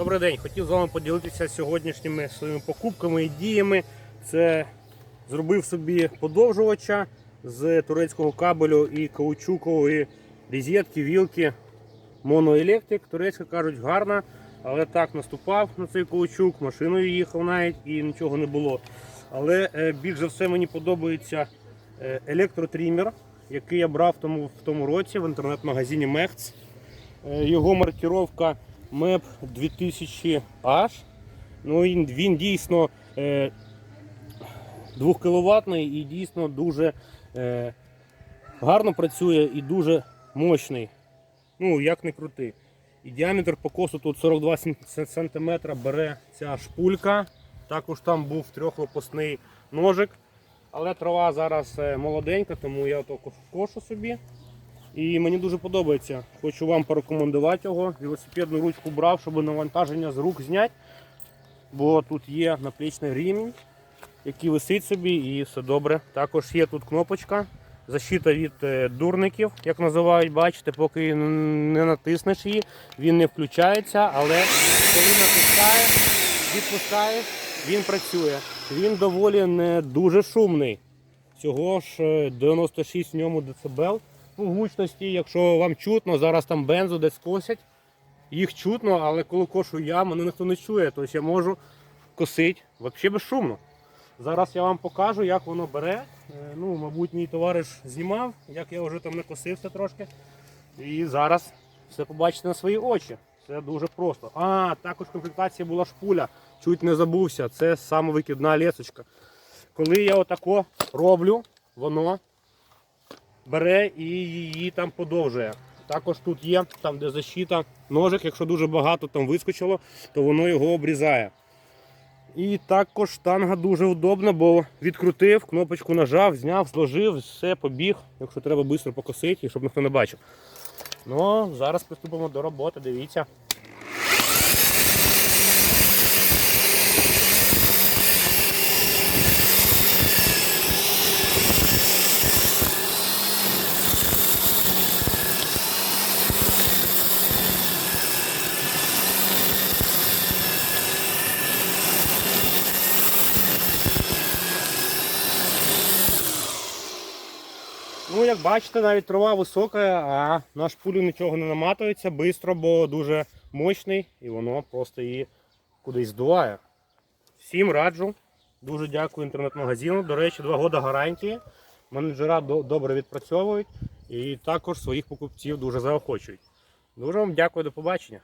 Добрий день, хотів з вами поділитися сьогоднішніми своїми покупками і діями. Це зробив собі подовжувача з турецького кабелю і каучукової розетки, вілки моноелектрик. Турецька кажуть гарна, але так наступав на цей каучук, машиною їхав навіть і нічого не було. Але е, більш за все мені подобається е, електротрімер, який я брав тому, в тому році в інтернет-магазині Мехц. Його маркіровка MEP 2000H. Ну, він, він дійсно е, 2 кВт і дійсно дуже е, гарно працює і дуже мощний. Ну, як не крути. І діаметр покосу тут 42 см бере ця шпулька. Також там був трьохлопасний ножик. Але трава зараз е, молоденька, тому я кошу собі. І мені дуже подобається. Хочу вам порекомендувати його. Велосипедну ручку брав, щоб навантаження з рук зняти. Бо тут є наплічний рівень, який висить собі і все добре. Також є тут кнопочка. Защита від е, дурників, як називають, бачите, поки не натиснеш її, він не включається, але коли натискаєш, відпускаєш, він працює. Він доволі не дуже шумний. Всього ж е, 96 в ньому дБ гучності, якщо вам чутно, зараз там бензу десь косять. Їх чутно, але коли кошу я, мене ніхто не чує. Тобто я можу косити взагалі безшумно. Зараз я вам покажу, як воно бере. Е, Ну, мабуть, мій товариш знімав, як я вже там накосився трошки. І зараз все побачите на свої очі. Це дуже просто. А, також в комплектації була шпуля. Чуть не забувся. Це самовикидна лесочка. Коли я отако роблю, воно бере і її там подовжує. Також тут є, там де защита, ножик, якщо дуже багато там вискочило, то воно його обрізає. І також штанга дуже удобна, бо відкрутив, кнопочку нажав, зняв, зложив, все, побіг, якщо треба швидко покосити, щоб ніхто не бачив. Ну, зараз приступимо до роботи, дивіться. Ну, як бачите, навіть трава висока, а на шпулю нічого не наматується швидко, бо дуже мощний і воно просто її кудись здуває. Всім раджу. Дуже дякую інтернет-магазину. До речі, два роки гарантії. Менеджера добре відпрацьовують і також своїх покупців дуже заохочують. Дуже вам дякую, до побачення.